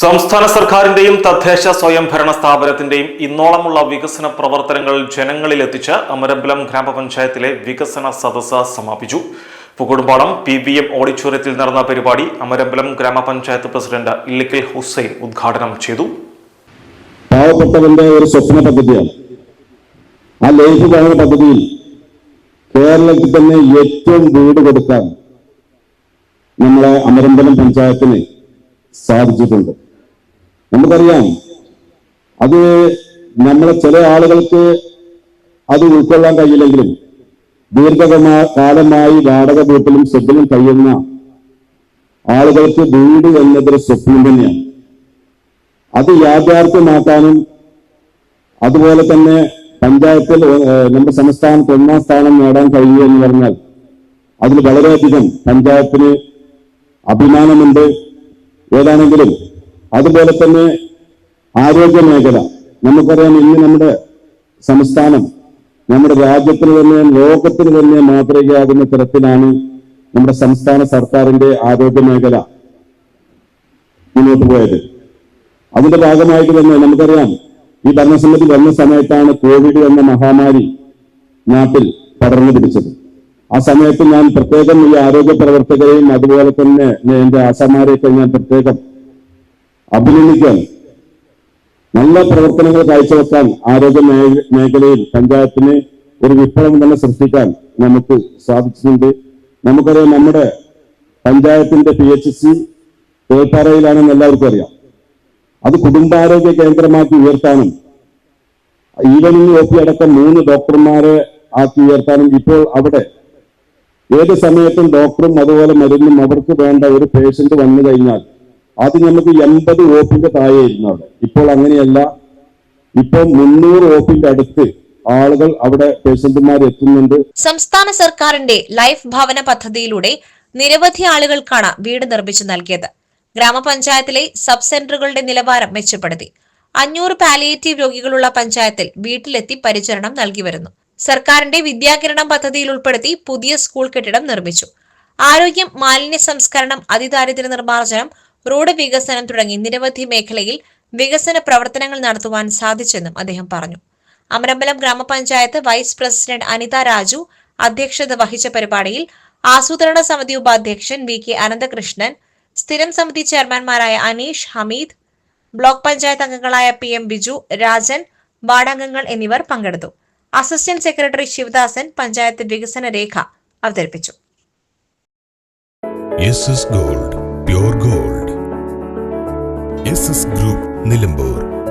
സംസ്ഥാന സർക്കാരിന്റെയും തദ്ദേശ സ്വയംഭരണ സ്ഥാപനത്തിന്റെയും ഇന്നോളമുള്ള വികസന പ്രവർത്തനങ്ങൾ ജനങ്ങളിലെത്തിച്ച് അമരമ്പലം ഗ്രാമപഞ്ചായത്തിലെ വികസന സദസ്സ് സമാപിച്ചു. പുകുടുംപാളം പി ബി എം ഓഡിറ്റോറിയത്തിൽ നടന്ന പരിപാടി അമരമ്പലം ഗ്രാമപഞ്ചായത്ത് പ്രസിഡന്റ് ഇല്ലിക്കൽ ഹുസൈൻ ഉദ്ഘാടനം ചെയ്തു. ഒരു സ്വപ്ന പദ്ധതിയാണ്. ആ ലൈഫ് പദ്ധതിയിൽ കേരളത്തിൽ തന്നെ ഏറ്റവും വീട് കൊടുക്കാൻ നമ്മളെ അമരമ്പലം പഞ്ചായത്തിന് സാധിച്ചിട്ടുണ്ട്. നമുക്കറിയാം അത് നമ്മളെ ചില ആളുകൾക്ക് അത് ഉൾക്കൊള്ളാൻ കഴിയില്ലെങ്കിലും ദീർഘകമാ കാലമായി വാടക വീട്ടിലും സ്വപ്നം കഴിയുന്ന ആളുകൾക്ക് വീട് എന്നതൊരു സ്വപ്നം തന്നെയാണ്. അത് യാഥാർത്ഥ്യമാക്കാനും അതുപോലെ തന്നെ പഞ്ചായത്തിൽ നമ്മുടെ സംസ്ഥാനത്ത് ഒന്നാം സ്ഥാനം നേടാൻ കഴിയുക എന്ന് പറഞ്ഞാൽ അതിൽ വളരെയധികം പഞ്ചായത്തിന് അഭിമാനമുണ്ട്. ഏതാണെങ്കിലും അതുപോലെ തന്നെ ആരോഗ്യ മേഖല. നമുക്കറിയാം ഇന്ന് നമ്മുടെ സംസ്ഥാനം നമ്മുടെ രാജ്യത്തിന് തന്നെ ലോകത്തിന് തന്നെ മാതൃകയാകുന്ന തരത്തിലാണ് നമ്മുടെ സംസ്ഥാന സർക്കാരിന്റെ ആരോഗ്യ മേഖല മുന്നോട്ട് പോയത്. അതിന്റെ ഭാഗമായിട്ട് തന്നെ നമുക്കറിയാം ഈ ഭരണസമിതി വന്ന സമയത്താണ് കോവിഡ് എന്ന മഹാമാരി നാട്ടിൽ പടർന്നു പിടിച്ചത്. ആ സമയത്ത് ഞാൻ പ്രത്യേകം ഈ ആരോഗ്യ പ്രവർത്തകരെയും അതുപോലെ തന്നെ എന്റെ ആശാമാരെയൊക്കെ ഞാൻ പ്രത്യേകം അഭിനന്ദിക്കാൻ നല്ല പ്രവർത്തനങ്ങൾ കാഴ്ചവെക്കാൻ ആരോഗ്യ മേഖലയിൽ പഞ്ചായത്തിന് ഒരു വിപ്ലവം തന്നെ സൃഷ്ടിക്കാൻ നമുക്ക് സാധിച്ചിട്ടുണ്ട്. നമുക്കറിയാം നമ്മുടെ പഞ്ചായത്തിന്റെ പി എച്ച് സി തേപ്പാറയിലാണെന്ന് എല്ലാവർക്കും അറിയാം. അത് കുടുംബാരോഗ്യ കേന്ദ്രമാക്കി ഉയർത്താനും ഈവനിങ് ഒ പി അടക്കം മൂന്ന് ഡോക്ടർമാരെ ആക്കി ഉയർത്താനും ഇപ്പോൾ അവിടെ ഏത് സമയത്തും ഡോക്ടറും അതുപോലെ മരുന്നും അവർക്ക് വേണ്ട ഒരു പേഷ്യന്റ് വന്നു കഴിഞ്ഞാൽ അത് നമുക്ക് എൺപത് ഓപ്പിന്റെ താഴെയായിരുന്നു അവിടെ. ഇപ്പോൾ അങ്ങനെയല്ല. ഇപ്പോൾ മുന്നൂറ് ഓപ്പിന്റെ അടുത്ത് ആളുകൾ അവിടെ പേഷ്യന്റുമാർ എത്തുന്നുണ്ട്. സംസ്ഥാന സർക്കാരിന്റെ ലൈഫ് ഭവന പദ്ധതിയിലൂടെ നിരവധി ആളുകൾക്കാണ് വീട് നിർമ്മിച്ചു നൽകിയത്. ഗ്രാമപഞ്ചായത്തിലെ സബ് സെന്ററുകളുടെ നിലവാരം മെച്ചപ്പെടുത്തി. അഞ്ഞൂറ് പാലിയേറ്റീവ് രോഗികളുള്ള പഞ്ചായത്തിൽ വീട്ടിലെത്തി പരിചരണം നൽകി വരുന്നു. സർക്കാരിന്റെ വിദ്യാകിരണം പദ്ധതിയിൽ ഉൾപ്പെടുത്തി പുതിയ സ്കൂൾ കെട്ടിടം നിർമ്മിച്ചു. ആരോഗ്യം മാലിന്യ സംസ്കരണം അതിദാരിദ്ര്യ നിർമ്മാർജനം റോഡ് വികസനം തുടങ്ങി നിരവധി മേഖലയിൽ വികസന പ്രവർത്തനങ്ങൾ നടത്തുവാൻ സാധിച്ചെന്നും അദ്ദേഹം പറഞ്ഞു. അമരമ്പലം ഗ്രാമപഞ്ചായത്ത് വൈസ് പ്രസിഡന്റ് അനിത രാജു അധ്യക്ഷത വഹിച്ച പരിപാടിയിൽ ആസൂത്രണ സമിതി ഉപാധ്യക്ഷൻ വി കെ അനന്തകൃഷ്ണൻ സ്ഥിരം സമിതി ചെയർമാൻമാരായ അനീഷ് ഹമീദ് ബ്ലോക്ക് പഞ്ചായത്ത് അംഗങ്ങളായ പി എം ബിജു രാജൻ വാർഡംഗങ്ങൾ എന്നിവർ പങ്കെടുത്തു. അസിസ്റ്റന്റ് സെക്രട്ടറി ശിവദാസൻ പഞ്ചായത്ത് വികസന രേഖ അവതരിപ്പിച്ചു. Gold gold. ഗ്രൂപ്പ് നിലമ്പൂർ.